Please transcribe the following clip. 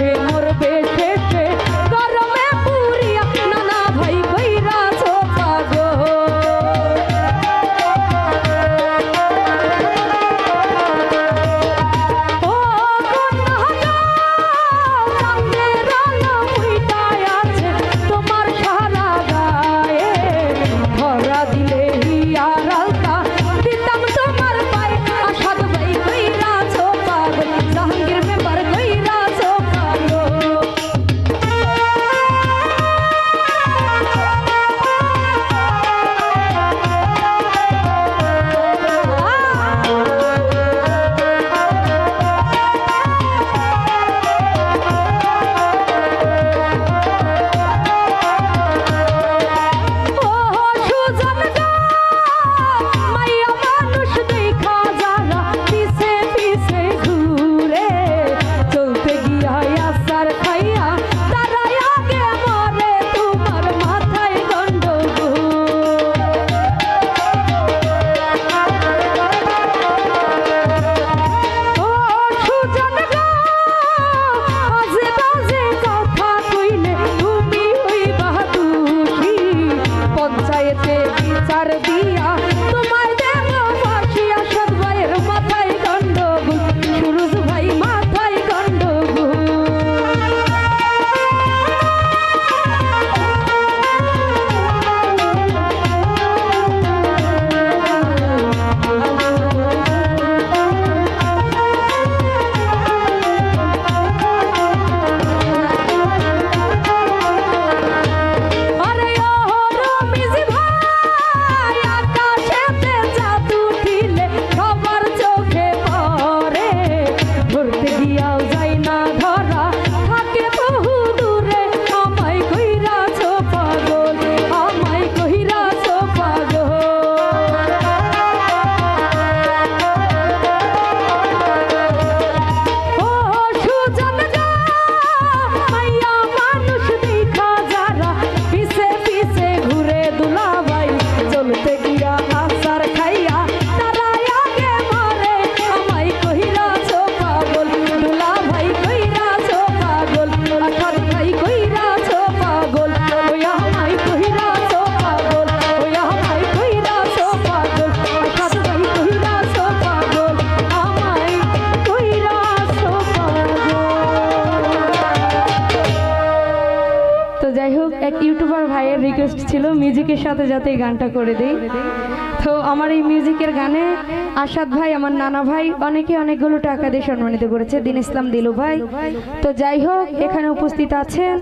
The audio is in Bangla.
Yeah. যাই হোক, এক ইউটিউবার ভাইয়ের রিকোয়েস্ট ছিল মিউজিকের সাথে যাতে এই গানটা করে দেই। তো আমার এই মিউজিকের গানে আসাদ ভাই, আমার নানা ভাই, অনেকে অনেকগুলো টাকা দিয়ে সম্মানিত করেছে। দিন ইসলাম দিলু ভাই। তো যাই হোক, এখানে উপস্থিত আছেন